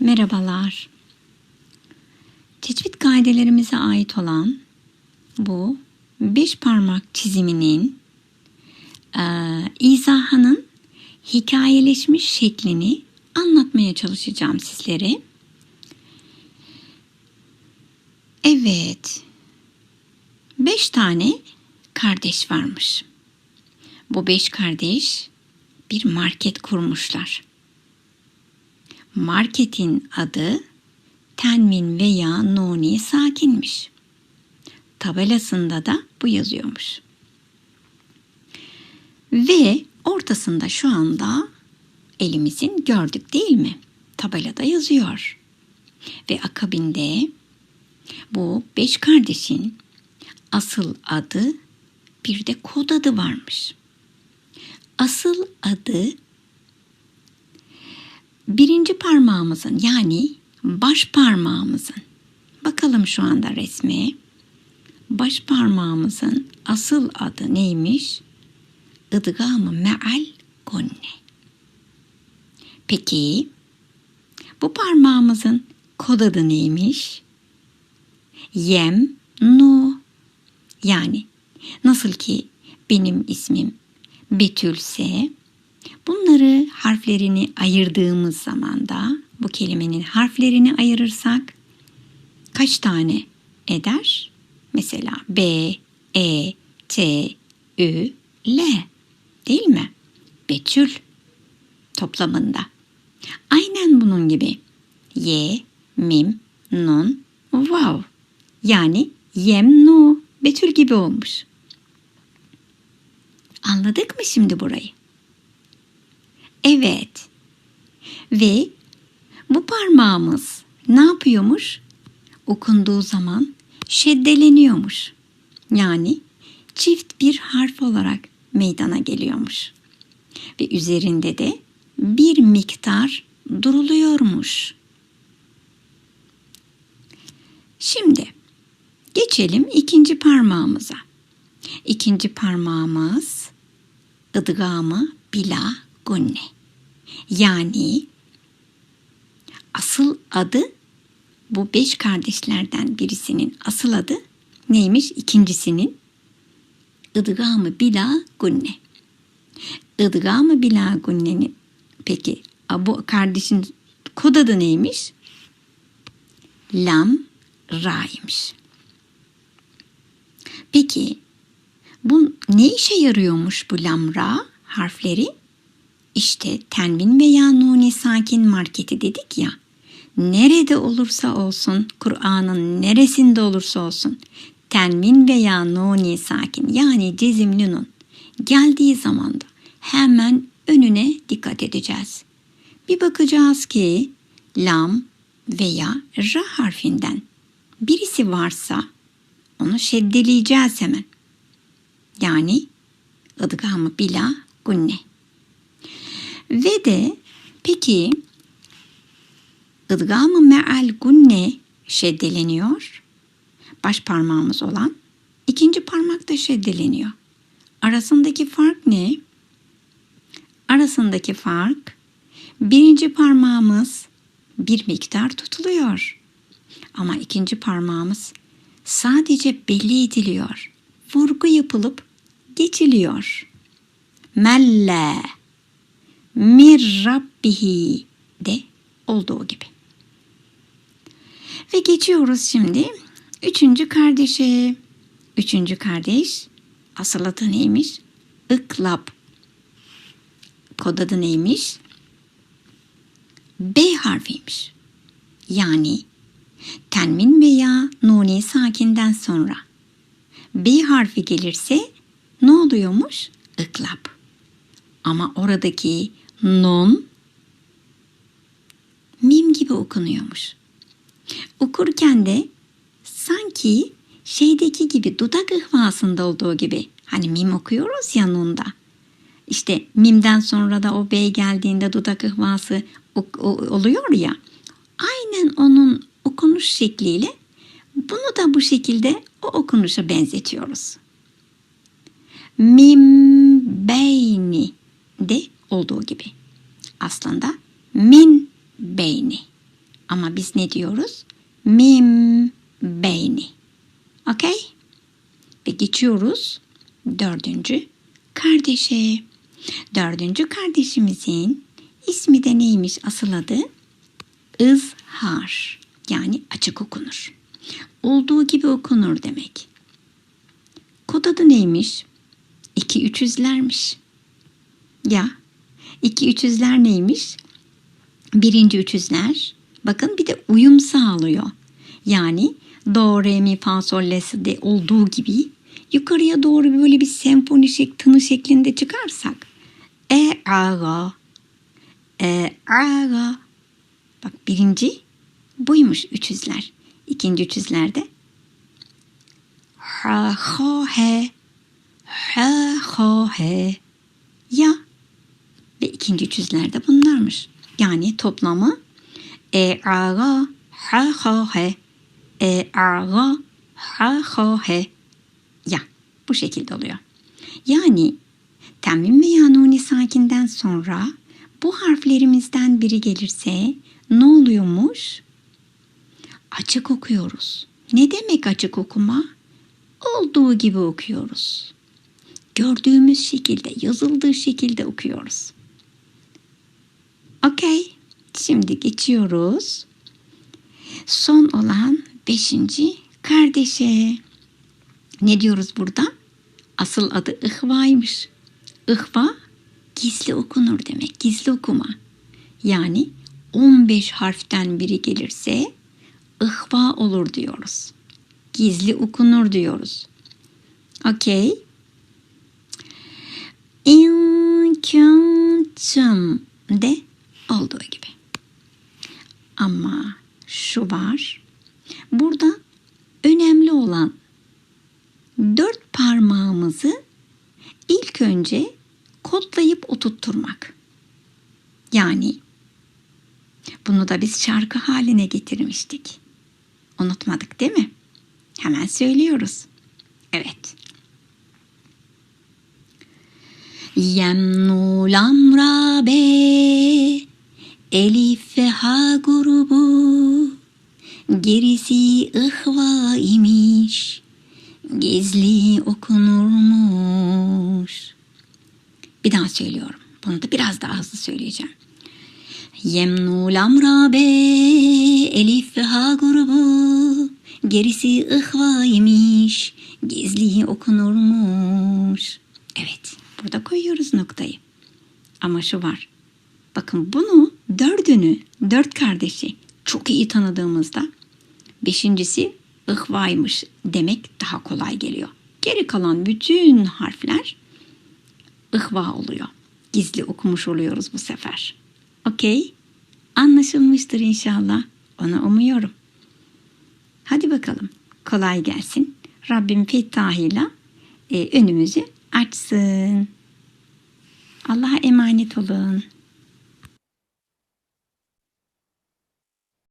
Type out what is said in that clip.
Merhabalar. Tecvid kaidelerimize ait olan bu beş parmak çiziminin eee, izahının hikayeleşmiş şeklini anlatmaya çalışacağım sizlere. Evet. Beş tane kardeş varmış. Bu beş kardeş bir market kurmuşlar. Marketin adı Tenmin veya Noni Sakinmiş. Tabelasında da bu yazıyormuş. Ve ortasında şu anda elimizin gördük değil mi? Tabelada yazıyor. Ve akabinde bu beş kardeşin asıl adı bir de kod adı varmış. Asıl adı birinci parmağımızın yani baş parmağımızın bakalım şu anda resme baş parmağımızın asıl adı neymiş? Idgamı meal gunne. Peki bu parmağımızın kod adı neymiş? Yem nu. Yani nasıl ki benim ismim Betülse bunları harflerini ayırdığımız zaman da bu kelimenin harflerini ayırırsak kaç tane eder? Mesela B, E, T, Ü, L değil mi? Betül toplamında. Aynen bunun gibi. Y, mim, nun, vav. Yani yem, nu, Betül gibi olmuş. Anladık mı şimdi burayı? Evet. Ve bu parmağımız ne yapıyormuş? Okunduğu zaman şeddeleniyormuş. Yani çift bir harf olarak meydana geliyormuş. Ve üzerinde de bir miktar duruluyormuş. Şimdi geçelim ikinci parmağımıza. İkinci parmağımız ıdgamı bila gunne. Yani asıl adı bu beş kardeşlerden birisinin asıl adı neymiş? İkincisinin ıdgamı bila gunne. Idgamı bila gunnenin peki bu kardeşin kod adı neymiş? Lam ra'ymış. Peki bu ne işe yarıyormuş bu lamra harfleri? İşte tenvin veya nuni sakin marketi dedik ya. Nerede olursa olsun, Kur'an'ın neresinde olursa olsun tenvin veya nuni sakin yani cezimli nun geldiği zaman da hemen önüne dikkat edeceğiz. Bir bakacağız ki lam veya ra harfinden birisi varsa onu şeddeleyeceğiz hemen. Yani ıdgamı bila gunne. Ve de peki ıdgamı meal gunne şeddeleniyor. Baş parmağımız olan ikinci parmak da şeddeleniyor. Arasındaki fark ne? Arasındaki fark birinci parmağımız bir miktar tutuluyor. Ama ikinci parmağımız sadece belli ediliyor. Vurgu yapılıp geçiliyor. Melle mir rabbihi de olduğu gibi. Ve geçiyoruz şimdi üçüncü kardeşe. Üçüncü kardeş asıl adı neymiş? Iklab. Kod adı neymiş? B harfiymiş. Yani tenmin veya nuni sakinden sonra B harfi gelirse ne oluyormuş? Iklab. Ama oradaki nun mim gibi okunuyormuş. Okurken de sanki şeydeki gibi dudak ihvasında olduğu gibi hani mim okuyoruz ya nunda. İşte mimden sonra da o bey geldiğinde dudak ihvası oluyor ya. Aynen onun okunuş şekliyle bunu da bu şekilde o okunuşa benzetiyoruz. Mim beyni de olduğu gibi. Aslında min beyni Ama biz ne diyoruz? Mim beyni. Okey? Ve geçiyoruz dördüncü kardeşe. Dördüncü kardeşimizin ismi de neymiş asıl adı? Izhar. Yani açık okunur. Olduğu gibi okunur demek. Kod adı neymiş? İki üçüzlermiş. Ya iki üçüzler neymiş? Birinci üçüzler bakın bir de uyum sağlıyor. Yani do, re, mi, fa, sol, la, si de olduğu gibi yukarıya doğru böyle bir senfoni şek, tını şeklinde çıkarsak e, a, ga, e, a, ga. Bak birinci buymuş üçüzler. İkinci üçüzlerde ha, ha, he, ha, ha, he, ya ve ikinci üçüzlerde bunlarmış. Yani toplamı e, a, ga, ha, ha, he, e, a, ga, ha, ha, he, ya. Bu şekilde oluyor. Yani temmim veya nuni sakinden sonra bu harflerimizden biri gelirse ne oluyormuş? Açık okuyoruz. Ne demek açık okuma? Olduğu gibi okuyoruz. Gördüğümüz şekilde, yazıldığı şekilde okuyoruz. Okey. Şimdi geçiyoruz. Son olan beşinci kardeşe. Ne diyoruz burada? Asıl adı ıhvaymış. Ihva gizli okunur demek. Gizli okuma. Yani 15 harften biri gelirse ıhva olur diyoruz. Gizli okunur diyoruz. Okey. İn de olduğu gibi. Ama şu var. Burada önemli olan dört parmağımızı ilk önce kodlayıp oturtturmak. Yani bunu da biz şarkı haline getirmiştik. Unutmadık değil mi? Hemen söylüyoruz. Evet. Yemnu lamra be Elif ha grubu Gerisi ıhva imiş Gizli okunurmuş Bir daha söylüyorum. Bunu da biraz daha hızlı söyleyeceğim. Yemnu lamra be Elif ve ha grubu Gerisi ıhva imiş Gizli okunurmuş Evet burada koyuyoruz noktayı. Ama şu var. Bakın bunu dördünü, dört kardeşi çok iyi tanıdığımızda beşincisi ıhvaymış demek daha kolay geliyor. Geri kalan bütün harfler ıhva oluyor. Gizli okumuş oluyoruz bu sefer. Okey. Anlaşılmıştır inşallah. Onu umuyorum. Hadi bakalım. Kolay gelsin. Rabbim fettahıyla e, önümüzü açsın. Allah'a emanet olun.